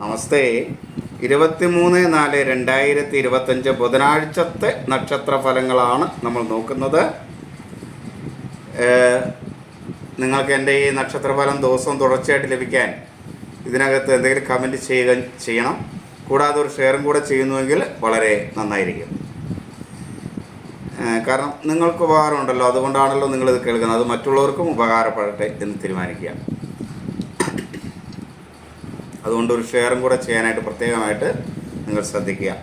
നമസ്തേ. ഇരുപത്തിമൂന്ന് നാല് രണ്ടായിരത്തി ഇരുപത്തഞ്ച് ബുധനാഴ്ചത്തെ നക്ഷത്ര ഫലങ്ങളാണ് നമ്മൾ നോക്കുന്നത്. നിങ്ങൾക്ക് എന്റെ ഈ നക്ഷത്രഫലം ദിവസവും തുടർച്ചയായിട്ട് ലഭിക്കാൻ ഇതിനകത്ത് എന്തെങ്കിലും കമന്റ് ചെയ്യുക ചെയ്യണം. കൂടാതെ ഒരു ഷെയറും കൂടെ ചെയ്യുന്നുവെങ്കിൽ വളരെ നന്നായിരിക്കും. കാരണം നിങ്ങൾക്ക് ഉപകാരമുണ്ടല്ലോ. അതുകൊണ്ടാണല്ലോ നിങ്ങളിത് കേൾക്കുന്നത്. അത് മറ്റുള്ളവർക്കും ഉപകാരപ്പെടട്ടെ എന്ന് തീരുമാനിക്കുക അതുകൊണ്ട് ഒരു ഷെയറും കൂടെ ചെയ്യാനായിട്ട് പ്രത്യേകമായിട്ട് നിങ്ങൾ ശ്രദ്ധിക്കുക.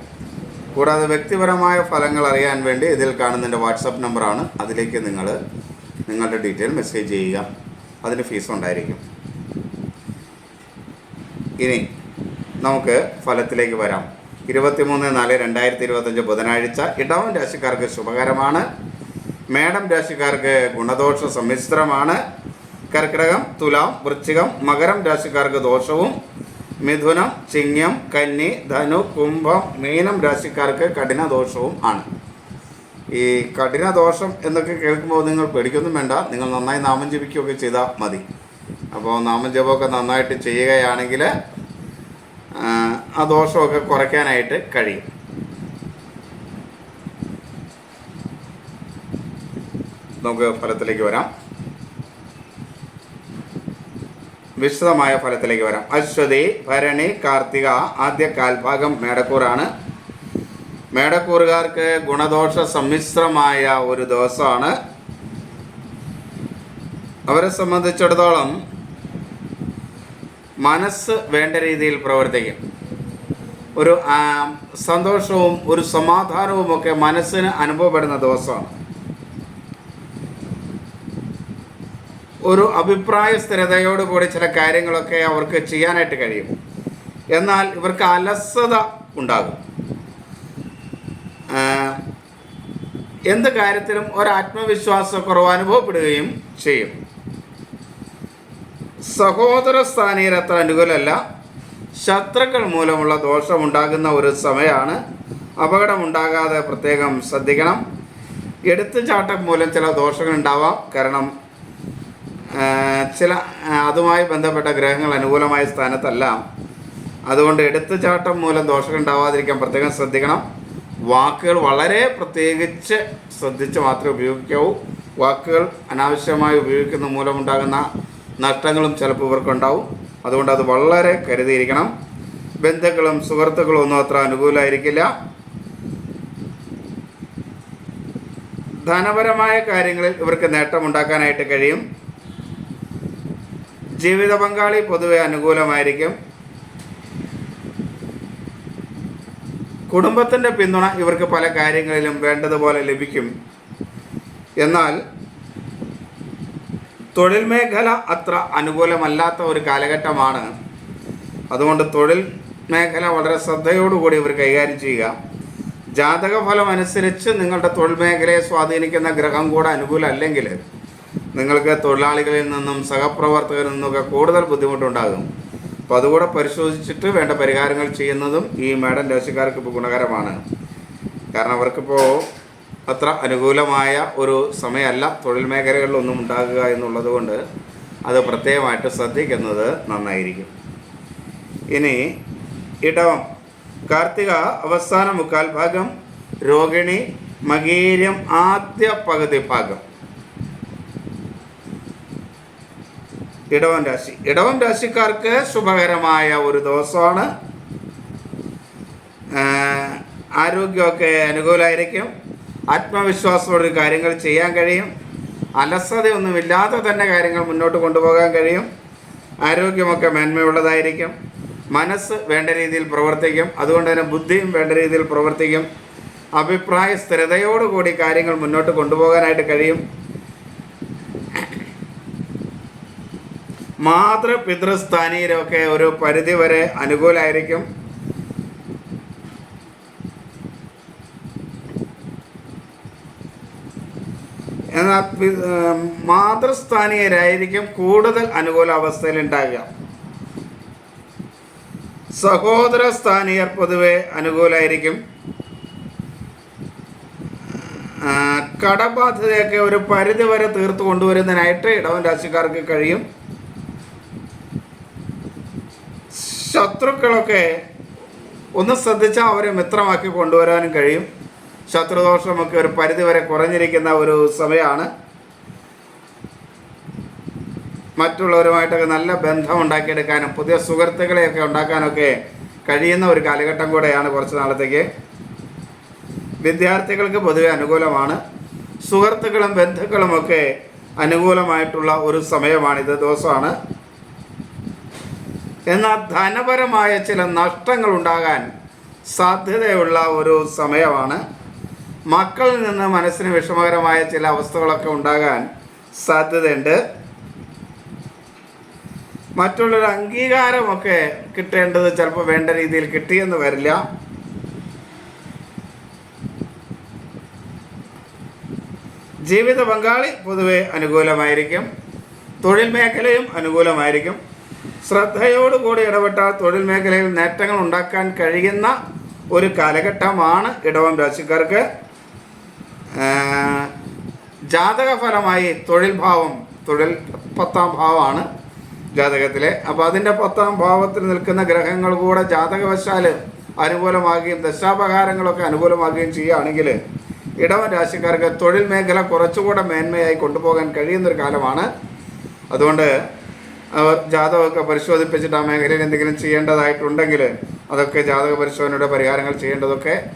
കൂടാതെ വ്യക്തിപരമായ ഫലങ്ങൾ അറിയാൻ വേണ്ടി ഇതിൽ കാണുന്നതിന്റെ വാട്സപ്പ് നമ്പറാണ്. അതിലേക്ക് നിങ്ങൾ നിങ്ങളുടെ ഡീറ്റെയിൽ മെസ്സേജ് ചെയ്യുക. അതിന് ഫീസ് ഉണ്ടായിരിക്കും. ഇനി നമുക്ക് ഫലത്തിലേക്ക് വരാം. ഇരുപത്തിമൂന്ന് നാല് രണ്ടായിരത്തി ഇരുപത്തഞ്ച് ബുധനാഴ്ച ഇടവൻ രാശിക്കാർക്ക് ശുഭകരമാണ്. മേഡം രാശിക്കാർക്ക് ഗുണദോഷ സമ്മിശ്രമാണ്. കർക്കിടകം തുലാം വൃശ്ചികം മകരം രാശിക്കാർക്ക് ദോഷവും മിഥുനം ചിങ്ങം കന്നി ധനു കുംഭം മീനം രാശിക്കാർക്ക് കഠിന ദോഷവും ആണ്. ഈ കഠിന ദോഷം എന്നൊക്കെ കേൾക്കുമ്പോൾ നിങ്ങൾ പേടിക്കൊന്നും വേണ്ട. നിങ്ങൾ നന്നായി നാമം ജപിക്കുകയൊക്കെ ചെയ്താൽ മതി. അപ്പോൾ നാമം ജപമൊക്കെ നന്നായിട്ട് ചെയ്യുകയാണെങ്കിൽ ആ, ദോഷമൊക്കെ കുറയ്ക്കാനായിട്ട് കഴിയും. നമുക്ക് ഫലത്തിലേക്ക് വരാം. വിശദമായ ഫലത്തിലേക്ക് വരാം. അശ്വതി ഭരണി കാർത്തിക ആദ്യ കാൽഭാഗം മേടക്കൂറാണ്. മേടക്കൂറുകാർക്ക് ഗുണദോഷ സമ്മിശ്രമായ ഒരു ദിവസമാണ്. അവരെ സംബന്ധിച്ചിടത്തോളം മനസ്സ് വേണ്ട രീതിയിൽ പ്രവർത്തിക്കും. ഒരു സന്തോഷവും ഒരു സമാധാനവും ഒക്കെ മനസ്സിന് അനുഭവപ്പെടുന്ന ദിവസമാണ്. ഒരു അഭിപ്രായ സ്ഥിരതയോടുകൂടി ചില കാര്യങ്ങളൊക്കെ അവർക്ക് ചെയ്യാനായിട്ട് കഴിയും. എന്നാൽ ഇവർക്ക് അലസത ഉണ്ടാകും. എന്ത് കാര്യത്തിലും ഒരു ആത്മവിശ്വാസക്കുറവ് അനുഭവപ്പെടുകയും ചെയ്യും. സഹോദര സ്ഥാനീയർ അത്ര അനുകൂലമല്ല. ശത്രുക്കൾ മൂലമുള്ള ദോഷമുണ്ടാകുന്ന ഒരു സമയമാണ് അപകടമുണ്ടാകാതെ പ്രത്യേകം ശ്രദ്ധിക്കണം. എടുത്തുചാട്ടം മൂലം ചില ദോഷങ്ങൾ ഉണ്ടാവാം കാരണം ചില അതുമായി ബന്ധപ്പെട്ട ഗ്രഹങ്ങൾ അനുകൂലമായ സ്ഥാനത്തല്ല. അതുകൊണ്ട് എടുത്തുചാട്ടം മൂലം ദോഷങ്ങൾ ഉണ്ടാവാതിരിക്കാൻ പ്രത്യേകം ശ്രദ്ധിക്കണം. വാക്കുകൾ വളരെ പ്രത്യേകിച്ച് ശ്രദ്ധിച്ച് മാത്രമേ ഉപയോഗിക്കാവൂ. വാക്കുകൾ അനാവശ്യമായി ഉപയോഗിക്കുന്ന മൂലമുണ്ടാകുന്ന നഷ്ടങ്ങളും ചിലപ്പോൾ ഇവർക്കുണ്ടാവും. അതുകൊണ്ട് അത് വളരെ കരുതിയിരിക്കണം. ബന്ധുക്കളും സുഹൃത്തുക്കളും ഒന്നും അത്ര അനുകൂലമായിരിക്കില്ല. ധനപരമായ കാര്യങ്ങളിൽ ഇവർക്ക് നേട്ടമുണ്ടാക്കാനായിട്ട് കഴിയും. ജീവിത പങ്കാളി പൊതുവെ അനുകൂലമായിരിക്കും. കുടുംബത്തിന്റെ പിന്തുണ ഇവർക്ക് പല കാര്യങ്ങളിലും വേണ്ടതുപോലെ ലഭിക്കും. എന്നാൽ തൊഴിൽ മേഖല അത്ര അനുകൂലമല്ലാത്ത ഒരു കാലഘട്ടമാണ്. അതുകൊണ്ട് തൊഴിൽ മേഖല വളരെ ശ്രദ്ധയോടുകൂടി ഇവർ കൈകാര്യം ചെയ്യുക. ജാതക ഫലം അനുസരിച്ച് നിങ്ങളുടെ തൊഴിൽ മേഖലയെ സ്വാധീനിക്കുന്ന ഗ്രഹം കൂടെ അനുകൂലമല്ലെങ്കിൽ നിങ്ങൾക്ക് തൊഴിലാളികളിൽ നിന്നും സഹപ്രവർത്തകരിൽ നിന്നൊക്കെ കൂടുതൽ ബുദ്ധിമുട്ടുണ്ടാകും. അപ്പോൾ അതുകൂടെ പരിശോധിച്ചിട്ട് വേണ്ട പരിഹാരങ്ങൾ ചെയ്യുന്നതും ഈ മാഡം രാശിക്കാർക്ക് ഇപ്പോൾ ഗുണകരമാണ്. കാരണം അവർക്കിപ്പോൾ അത്ര അനുകൂലമായ ഒരു സമയമല്ല തൊഴിൽ മേഖലകളിലൊന്നും ഉണ്ടാകുക എന്നുള്ളത് കൊണ്ട് അത് പ്രത്യേകമായിട്ട് ശ്രദ്ധിക്കുന്നത് നന്നായിരിക്കും. ഇനി ഇടവം കാർത്തിക അവസാന മുക്കാൽ ഭാഗം രോഹിണി മകീരം ആദ്യ പകുതി ഭാഗം. ഇടവം രാശി. ഇടവൻ രാശിക്കാർക്ക് ശുഭകരമായ ഒരു ദിവസമാണ്. ആരോഗ്യമൊക്കെ അനുകൂലമായിരിക്കും ആത്മവിശ്വാസത്തോടെ കാര്യങ്ങൾ ചെയ്യാൻ കഴിയും. അലസതയൊന്നുമില്ലാതെ തന്നെ കാര്യങ്ങൾ മുന്നോട്ട് കൊണ്ടുപോകാൻ കഴിയും. ആരോഗ്യമൊക്കെ മേന്മയുള്ളതായിരിക്കും. മനസ്സ് വേണ്ട രീതിയിൽ പ്രവർത്തിക്കും. അതുകൊണ്ട് തന്നെ ബുദ്ധിയും വേണ്ട രീതിയിൽ പ്രവർത്തിക്കും. അഭിപ്രായ സ്ഥിരതയോടുകൂടി കാര്യങ്ങൾ മുന്നോട്ട് കൊണ്ടുപോകാനായിട്ട് കഴിയും. മാതൃ പിതൃസ്ഥാനീയരൊക്കെ ഒരു പരിധി വരെ അനുകൂലമായിരിക്കും എന്നാൽ മാതൃസ്ഥാനീയരായിരിക്കും കൂടുതൽ അനുകൂല അവസ്ഥയിൽ ഉണ്ടാകുക സഹോദര സ്ഥാനീയർ പൊതുവെ അനുകൂലമായിരിക്കും കടബാധ്യതയൊക്കെ ഒരു പരിധി വരെ തീർത്തു കൊണ്ടുവരുന്നതിനായിട്ട് ഇടവൻ രാശിക്കാർക്ക് കഴിയും. ശത്രുക്കളൊക്കെ ഒന്ന് ശ്രദ്ധിച്ചാൽ അവരെ മിത്രമാക്കി കൊണ്ടുവരാനും കഴിയും. ശത്രുദോഷമൊക്കെ ഒരു പരിധി വരെ കുറഞ്ഞിരിക്കുന്ന ഒരു സമയമാണ് മറ്റുള്ളവരുമായിട്ടൊക്കെ നല്ല ബന്ധം ഉണ്ടാക്കിയെടുക്കാനും പുതിയ സുഹൃത്തുക്കളെയൊക്കെ ഉണ്ടാക്കാനൊക്കെ കഴിയുന്ന ഒരു കാലഘട്ടം കൂടെയാണ് കുറച്ച് നാളത്തേക്ക്. വിദ്യാർത്ഥികൾക്ക് പൊതുവെ അനുകൂലമാണ്. സുഹൃത്തുക്കളും ബന്ധുക്കളുമൊക്കെ അനുകൂലമായിട്ടുള്ള ഒരു സമയമാണിത് ദിവസമാണ്. എന്നാൽ ധനപരമായ ചില നഷ്ടങ്ങൾ ഉണ്ടാകാൻ സാധ്യതയുള്ള ഒരു സമയമാണ്. മക്കളിൽ നിന്ന് മനസ്സിന് വിഷമകരമായ ചില അവസ്ഥകളൊക്കെ ഉണ്ടാകാൻ സാധ്യതയുണ്ട്. മറ്റുള്ളൊരു അംഗീകാരമൊക്കെ കിട്ടേണ്ടത് ചിലപ്പോൾ വേണ്ട രീതിയിൽ കിട്ടിയെന്ന് വരില്ല. ജീവിത പങ്കാളി പൊതുവെ അനുകൂലമായിരിക്കും. തൊഴിൽ മേഖലയും അനുകൂലമായിരിക്കും. ശ്രദ്ധയോടുകൂടി ഇടപെട്ടാൽ തൊഴിൽ മേഖലയിൽ നേട്ടങ്ങൾ ഉണ്ടാക്കാൻ കഴിയുന്ന ഒരു കാലഘട്ടമാണ് ഇടവം രാശിക്കാർക്ക്. ജാതകഫലമായി ജാതക ഫലമായി തൊഴിൽ ഭാവം തൊഴിൽ പത്താം ഭാവമാണ് ജാതകത്തിലെ. അപ്പോൾ അതിന്റെ പത്താം ഭാവത്തിൽ നിൽക്കുന്ന ഗ്രഹങ്ങൾ കൂടെ ജാതകവശാൽ അനുകൂലമാകുകയും ദശാപകാരങ്ങളൊക്കെ അനുകൂലമാകുകയും ചെയ്യുകയാണെങ്കിൽ ഇടവൻ രാശിക്കാർക്ക് തൊഴിൽ മേഖല കുറച്ചുകൂടെ മേന്മയായി കൊണ്ടുപോകാൻ കഴിയുന്നൊരു കാലമാണ്. അതുകൊണ്ട് ജാതകമൊക്കെ പരിശോധിപ്പിച്ചിട്ട് ആ മേഖലയിൽ എന്തെങ്കിലും ചെയ്യേണ്ടതായിട്ടുണ്ടെങ്കിൽ അതൊക്കെ ജാതക പരിശോധനയുടെ പരിഹാരങ്ങൾ ചെയ്യേണ്ടതൊക്കെ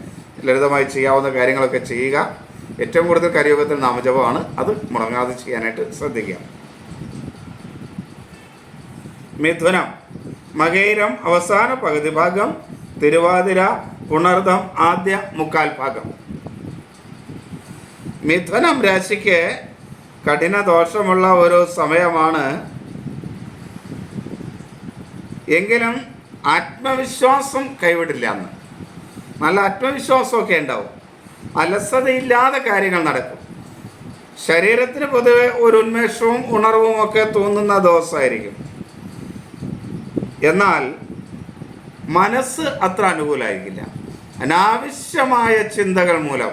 ലളിതമായി ചെയ്യാവുന്ന കാര്യങ്ങളൊക്കെ ചെയ്യുക. ഏറ്റവും കൂടുതൽ കരിയോഗത്തിൽ നാമജപമാണ്. അത് മുടങ്ങാതെ ചെയ്യാനായിട്ട് ശ്രദ്ധിക്കുക. മിഥുനം. മകേരം അവസാന പകുതി ഭാഗം തിരുവാതിര പുണർദം ആദ്യ മുക്കാൽ ഭാഗം. മിഥുനം രാശിക്ക് കഠിന ദോഷമുള്ള ഒരു സമയമാണ് എങ്കിലും ആത്മവിശ്വാസം കൈവിടില്ല എന്ന് നല്ല ആത്മവിശ്വാസമൊക്കെ ഉണ്ടാവും. അലസതയില്ലാതെ കാര്യങ്ങൾ നടക്കും. ശരീരത്തിന് പൊതുവെ ഒരു ഉന്മേഷവും ഉണർവും ഒക്കെ തോന്നുന്ന ദിവസമായിരിക്കും. എന്നാൽ മനസ്സ് അത്ര അനുകൂലമായിരിക്കില്ല അനാവശ്യമായ ചിന്തകൾ മൂലം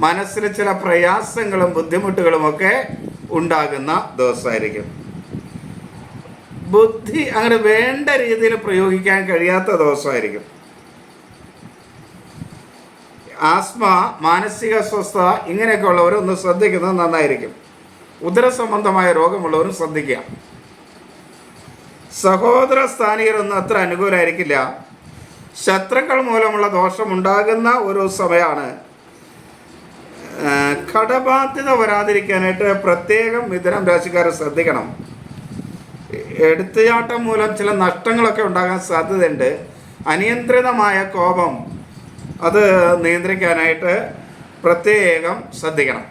മനസ്സിൽ ചില പ്രയാസങ്ങളും ബുദ്ധിമുട്ടുകളും ഒക്കെ ഉണ്ടാകുന്ന ദിവസമായിരിക്കും. ബുദ്ധി അങ്ങനെ വേണ്ട രീതിയിൽ പ്രയോഗിക്കാൻ കഴിയാത്ത ദോഷമായിരിക്കും ആസ്മ മാനസിക അസ്വസ്ഥത ഇങ്ങനെയൊക്കെ ഉള്ളവരൊന്ന് ശ്രദ്ധിക്കുന്നത് നന്നായിരിക്കും. ഉദര സംബന്ധമായ രോഗമുള്ളവരും ശ്രദ്ധിക്കുക. സഹോദര സ്ഥാനീയരൊന്നും അത്ര അനുകൂലമായിരിക്കില്ല ശത്രുക്കൾ മൂലമുള്ള ദോഷമുണ്ടാകുന്ന ഒരു സമയമാണ്. കടബാധ്യത വരാതിരിക്കാനായിട്ട് പ്രത്യേകം മിഥുനം രാശിക്കാരെ ശ്രദ്ധിക്കണം. എടുത്തുചാട്ടം മൂലം ചില നഷ്ടങ്ങളൊക്കെ ഉണ്ടാകാൻ സാധ്യതയുണ്ട്. അനിയന്ത്രിതമായ കോപം അത് നിയന്ത്രിക്കാനായിട്ട് പ്രത്യേകം ശ്രദ്ധിക്കണം.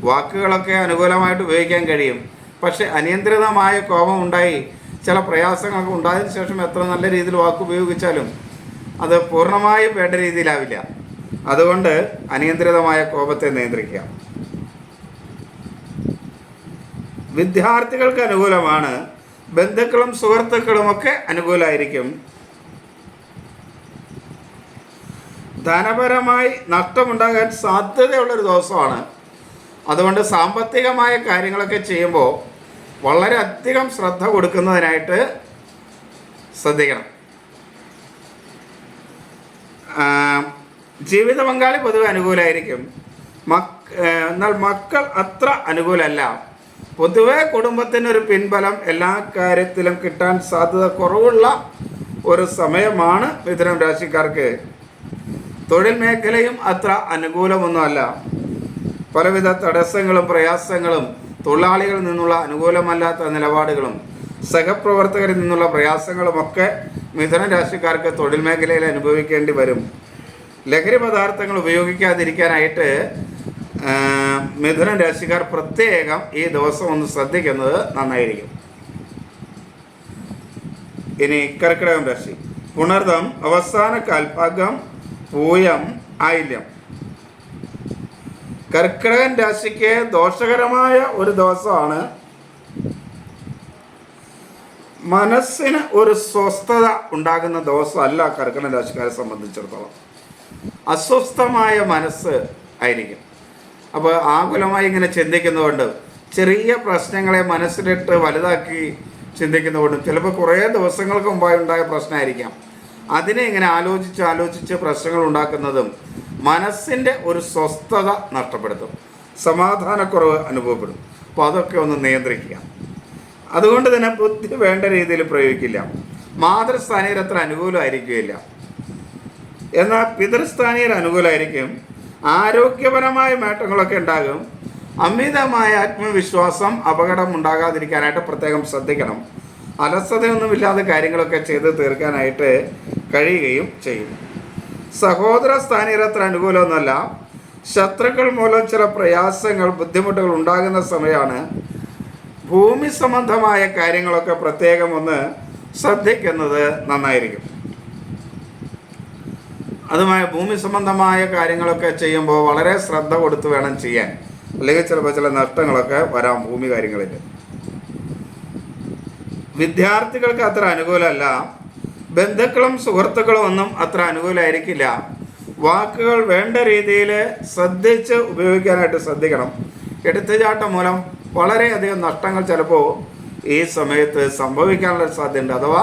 വാക്കുകളൊക്കെ അനുകൂലമായിട്ട് ഉപയോഗിക്കാൻ കഴിയും. പക്ഷെ അനിയന്ത്രിതമായ കോപം ഉണ്ടായി ചില പ്രയാസങ്ങളൊക്കെ ഉണ്ടായതിനു ശേഷം എത്ര നല്ല രീതിയിൽ വാക്ക് ഉപയോഗിച്ചാലും അത് പൂർണമായും വേണ്ട രീതിയിലാവില്ല. അതുകൊണ്ട് അനിയന്ത്രിതമായ കോപത്തെ നിയന്ത്രിക്കുക. വിദ്യാർത്ഥികൾക്ക് അനുകൂലമാണ് ബന്ധുക്കളും സുഹൃത്തുക്കളും ഒക്കെ അനുകൂലമായിരിക്കും ധനപരമായി നഷ്ടമുണ്ടാകാൻ സാധ്യതയുള്ളൊരു ദിവസമാണ്. അതുകൊണ്ട് സാമ്പത്തികമായ കാര്യങ്ങളൊക്കെ ചെയ്യുമ്പോൾ വളരെയധികം ശ്രദ്ധ കൊടുക്കുന്നതിനായിട്ട് ശ്രദ്ധിക്കണം. ജീവിത പങ്കാളി പൊതുവെ അനുകൂലമായിരിക്കും മക് എന്നാൽ മക്കൾ അത്ര അനുകൂലമല്ല പൊതുവെ കുടുംബത്തിനൊരു പിൻബലം എല്ലാ കാര്യത്തിലും കിട്ടാൻ സാധ്യത കുറവുള്ള ഒരു സമയമാണ് മിഥുനം രാശിക്കാർക്ക്. തൊഴിൽ മേഖലയും അത്ര അനുകൂലമൊന്നുമല്ല. പലവിധ തടസ്സങ്ങളും പ്രയാസങ്ങളും തൊഴിലാളികളിൽ നിന്നുള്ള അനുകൂലമല്ലാത്ത നിലപാടുകളും സഹപ്രവർത്തകരിൽ നിന്നുള്ള പ്രയാസങ്ങളുമൊക്കെ മിഥുന രാശിക്കാർക്ക് തൊഴിൽ മേഖലയിൽ അനുഭവിക്കേണ്ടി വരും. ലഹരി പദാർത്ഥങ്ങൾ ഉപയോഗിക്കാതിരിക്കാനായിട്ട് മിഥുന രാശിക്കാർ പ്രത്യേകം ഈ ദിവസം ഒന്ന് ശ്രദ്ധിക്കുന്നത് നന്നായിരിക്കും. ഇനി കർക്കിടകം രാശി. പുണർദം അവസാന കാൽഭാഗം പൂയം ആയില്യം. കർക്കിടകൻ രാശിക്ക് ദോഷകരമായ ഒരു ദിവസമാണ്. മനസ്സിന് ഒരു സ്വസ്ഥത ഉണ്ടാകുന്ന ദിവസമല്ല കർക്കിടക രാശിക്കാരെ സംബന്ധിച്ചിടത്തോളം. അസ്വസ്ഥമായ മനസ്സ് ആയിരിക്കും. അപ്പോൾ ആകുലമായി ഇങ്ങനെ ചിന്തിക്കുന്നതുകൊണ്ട് ചെറിയ പ്രശ്നങ്ങളെ മനസ്സിലിട്ട് വലുതാക്കി ചിന്തിക്കുന്നതുകൊണ്ടും ചിലപ്പോൾ കുറേ ദിവസങ്ങൾക്ക് മുമ്പായി ഉണ്ടായ പ്രശ്നമായിരിക്കാം. അതിനെ ഇങ്ങനെ ആലോചിച്ച് ആലോചിച്ച് പ്രശ്നങ്ങൾ ഉണ്ടാക്കുന്നതും മനസ്സിന്റെ ഒരു സ്വസ്ഥത നഷ്ടപ്പെടുത്തും. സമാധാനക്കുറവ് അനുഭവപ്പെടും. അപ്പോൾ അതൊക്കെ ഒന്ന് നിയന്ത്രിക്കുക. അതുകൊണ്ട് തന്നെ ബുദ്ധി വേണ്ട രീതിയിൽ പ്രയോഗിക്കില്ല. മാതൃസ്ഥാനീയർ അത്ര അനുകൂലമായിരിക്കുകയില്ല. എന്നാൽ പിതൃസ്ഥാനീയർ അനുകൂലമായിരിക്കും. ആരോഗ്യപരമായ നേട്ടങ്ങളൊക്കെ ഉണ്ടാകും. അമിതമായ ആത്മവിശ്വാസം അപകടം ഉണ്ടാകാതിരിക്കാനായിട്ട് പ്രത്യേകം ശ്രദ്ധിക്കണം. അലസതയൊന്നുമില്ലാതെ കാര്യങ്ങളൊക്കെ ചെയ്ത് തീർക്കാനായിട്ട് കഴിയുകയും ചെയ്യും. സഹോദര സ്ഥാനീയർ അനുകൂലമൊന്നുമല്ല. ശത്രുക്കൾ മൂലം ചില പ്രയാസങ്ങൾ ബുദ്ധിമുട്ടുകൾ ഉണ്ടാകുന്ന സമയമാണ് ഭൂമി സംബന്ധമായ കാര്യങ്ങളൊക്കെ പ്രത്യേകം ഒന്ന് ശ്രദ്ധിക്കുന്നത് നന്നായിരിക്കും. അതുമായി ഭൂമി സംബന്ധമായ കാര്യങ്ങളൊക്കെ ചെയ്യുമ്പോൾ വളരെ ശ്രദ്ധ കൊടുത്ത് വേണം ചെയ്യാൻ. അല്ലെങ്കിൽ ചിലപ്പോൾ ചില നഷ്ടങ്ങളൊക്കെ വരാം ഭൂമി കാര്യങ്ങളിൽ വിദ്യാർത്ഥികൾക്ക് അത്ര അനുകൂലമല്ല. ബന്ധുക്കളും സുഹൃത്തുക്കളും ഒന്നും അത്ര അനുകൂലമായിരിക്കില്ല. വാക്കുകൾ വേണ്ട രീതിയിൽ ശ്രദ്ധിച്ച് ഉപയോഗിക്കാനായിട്ട് ശ്രദ്ധിക്കണം. എടുത്തുചാട്ടം മൂലം വളരെയധികം നഷ്ടങ്ങൾ ചിലപ്പോൾ ഈ സമയത്ത് സംഭവിക്കാനുള്ള സാധ്യതയുണ്ട്. അഥവാ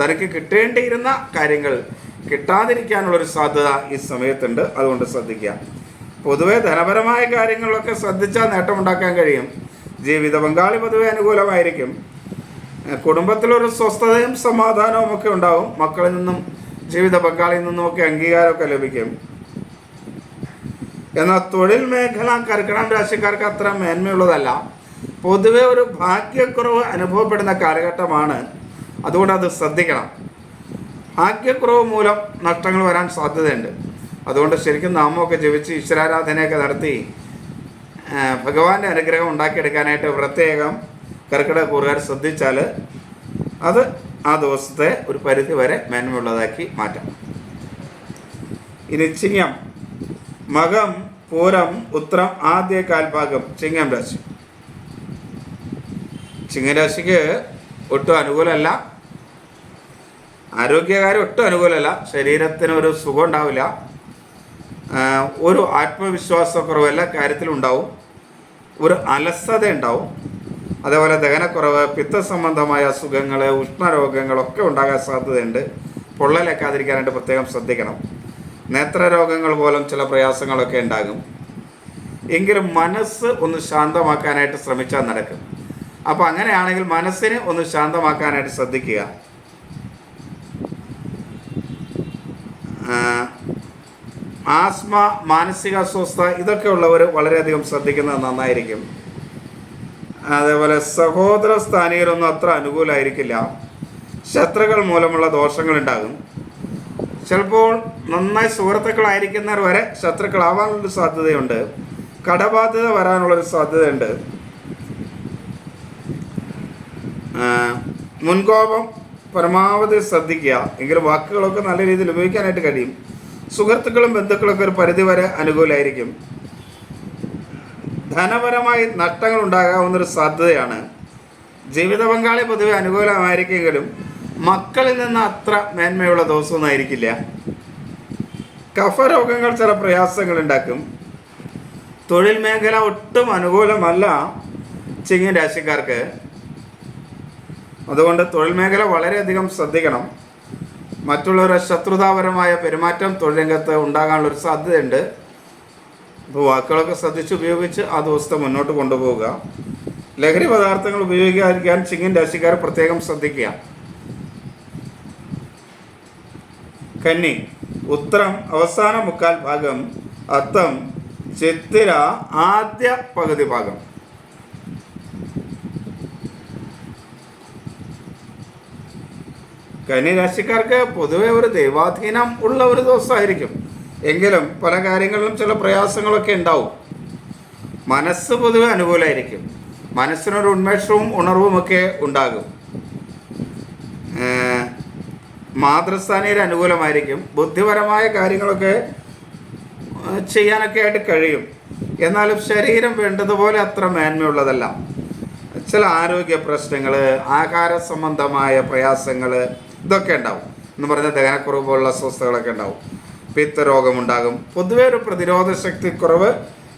തനിക്ക് കിട്ടേണ്ടിയിരുന്ന കാര്യങ്ങൾ കിട്ടാതിരിക്കാനുള്ളൊരു സാധ്യത ഈ സമയത്തുണ്ട്. അതുകൊണ്ട് ശ്രദ്ധിക്കുക. പൊതുവെ ധനപരമായ കാര്യങ്ങളിലൊക്കെ ശ്രദ്ധിച്ചാൽ നേട്ടമുണ്ടാക്കാൻ കഴിയും. ജീവിത പങ്കാളി പൊതുവെ അനുകൂലമായിരിക്കും. കുടുംബത്തിലൊരു സ്വസ്ഥതയും സമാധാനവും ഒക്കെ ഉണ്ടാവും. മക്കളിൽ നിന്നും ജീവിത പങ്കാളിയിൽ നിന്നുമൊക്കെ അംഗീകാരമൊക്കെ ലഭിക്കും. എന്നാൽ തൊഴിൽ മേഖല കർക്കിടം രാശിക്കാർക്ക് അത്ര മേന്മയുള്ളതല്ല. പൊതുവെ ഒരു ഭാഗ്യക്കുറവ് അനുഭവപ്പെടുന്ന കാലഘട്ടമാണ്. അതുകൊണ്ട് അത് ശ്രദ്ധിക്കണം. ഭാഗ്യക്കുറവ് മൂലം നഷ്ടങ്ങൾ വരാൻ സാധ്യതയുണ്ട്. അതുകൊണ്ട് ശരിക്കും നാമമൊക്കെ ജപിച്ച് ഈശ്വരാരാധനയൊക്കെ നടത്തി ഭഗവാന്റെ അനുഗ്രഹം ഉണ്ടാക്കിയെടുക്കാനായിട്ട് പ്രത്യേകം കർക്കിടക കൂറുകാർ ശ്രദ്ധിച്ചാൽ അത് ആ ദിവസത്തെ ഒരു പരിധി വരെ മേന്മയുള്ളതാക്കി മാറ്റാം. ഇനി ചിങ്ങം. മകം പൂരം ഉത്രം ആദ്യ കാൽഭാഗം ചിങ്ങം രാശി. ചിങ്ങരാശിക്ക് ഒട്ടും അനുകൂലമല്ല. ആരോഗ്യകാര്യം ഒട്ടും അനുകൂലമല്ല. ശരീരത്തിന് ഒരു സുഖം ഉണ്ടാവില്ല ഒരു ആത്മവിശ്വാസക്കുറവ് എല്ലാ കാര്യത്തിലും ഉണ്ടാവും ഒരു അലസത ഉണ്ടാവും അതേപോലെ ദഹനക്കുറവ് പിത്ത സംബന്ധമായ അസുഖങ്ങൾ ഉഷ്ണരോഗങ്ങളൊക്കെ ഉണ്ടാകാൻ സാധ്യതയുണ്ട്. പൊള്ളലേക്കാതിരിക്കാനായിട്ട് പ്രത്യേകം ശ്രദ്ധിക്കണം. നേത്രരോഗങ്ങൾ പോലും ചില പ്രയാസങ്ങളൊക്കെ ഉണ്ടാകും. എങ്കിലും മനസ്സ് ഒന്ന് ശാന്തമാക്കാനായിട്ട് ശ്രമിച്ചാൽ നടക്കും. അപ്പോൾ അങ്ങനെയാണെങ്കിൽ മനസ്സിനെ ഒന്ന് ശാന്തമാക്കാനായിട്ട് ശ്രദ്ധിക്കുക. ആസ്മ മാനസിക അസ്വസ്ഥ ഇതൊക്കെ ഉള്ളവർ വളരെയധികം ശ്രദ്ധിക്കുന്നത് നന്നായിരിക്കും. അതേപോലെ സഹോദര സ്ഥാനീയരൊന്നും അത്ര അനുകൂലമായിരിക്കില്ല ശത്രുക്കൾ മൂലമുള്ള ദോഷങ്ങൾ ഉണ്ടാകും ചിലപ്പോൾ നന്നായി സുഹൃത്തുക്കളായിരിക്കുന്നവർ വരെ ശത്രുക്കളാവാനുള്ള സാധ്യതയുണ്ട്. കടബാധ്യത വരാനുള്ളൊരു സാധ്യതയുണ്ട്. മുൻകോപം പരമാവധി ശ്രദ്ധിക്കുക. എങ്കിലും വാക്കുകളൊക്കെ നല്ല രീതിയിൽ ഉപയോഗിക്കാനായിട്ട് കഴിയും. സുഹൃത്തുക്കളും ബന്ധുക്കളൊക്കെ ഒരു പരിധിവരെ അനുകൂലമായിരിക്കും ധനപരമായി നഷ്ടങ്ങൾ ഉണ്ടാകാവുന്നൊരു സാധ്യതയാണ്. ജീവിത പങ്കാളി പൊതുവെ അനുകൂലമായിരിക്കുമെങ്കിലും മക്കളിൽ നിന്ന് അത്ര മേന്മയുള്ള ആയിരിക്കില്ല. കഫരോഗങ്ങൾ ചില പ്രയാസങ്ങൾ ഉണ്ടാക്കും. തൊഴിൽ മേഖല ഒട്ടും അനുകൂലമല്ല ചിങ്ങൻ രാശിക്കാർക്ക്. അതുകൊണ്ട് തൊഴിൽ മേഖല വളരെയധികം ശ്രദ്ധിക്കണം. മറ്റുള്ളവരുടെ ശത്രുതാപരമായ പെരുമാറ്റം തൊഴിൽ രംഗത്ത് ഉണ്ടാകാനുള്ളൊരു സാധ്യതയുണ്ട്. അപ്പോൾ വാക്കുകളൊക്കെ ശ്രദ്ധിച്ച് ഉപയോഗിച്ച് ആ ദിവസത്തെ മുന്നോട്ട് കൊണ്ടുപോവുക. ലഹരി പദാർത്ഥങ്ങൾ ഉപയോഗിക്കാതിരിക്കാൻ ചിങ്ങൻ രാശിക്കാർ പ്രത്യേകം ശ്രദ്ധിക്കുക. കന്നി ഉത്തരം അവസാന മുക്കാൽ ഭാഗം അത്തം ചിത്തിര ആദ്യ പകുതി ഭാഗം. കന്നി രാശിക്കാർക്ക് പൊതുവെ ഒരു ദൈവാധീനം ഉള്ള ഒരു ദിവസമായിരിക്കും. എങ്കിലും പല കാര്യങ്ങളിലും ചില പ്രയാസങ്ങളൊക്കെ ഉണ്ടാവും. മനസ്സ് പൊതുവെ അനുകൂലമായിരിക്കും മനസ്സിനൊരു ഉന്മേഷവും ഉണർവുമൊക്കെ ഉണ്ടാകും. മാതൃസ്ഥാനയിൽ അനുകൂലമായിരിക്കും. ബുദ്ധിപരമായ കാര്യങ്ങളൊക്കെ ചെയ്യാനൊക്കെ ആയിട്ട് കഴിയും. എന്നാലും ശരീരം വേണ്ടതുപോലെ അത്ര മേന്മയുള്ളതല്ല. ചില ആരോഗ്യ പ്രശ്നങ്ങൾ ആഹാര സംബന്ധമായ പ്രയാസങ്ങൾ ഇതൊക്കെ ഉണ്ടാവും. എന്ന് പറഞ്ഞാൽ ദഹനക്കുറവ് പോലുള്ള അസ്വസ്ഥതകളൊക്കെ ഉണ്ടാവും. പിത്തരോഗമുണ്ടാകും. പൊതുവെ ഒരു പ്രതിരോധ ശക്തി കുറവ്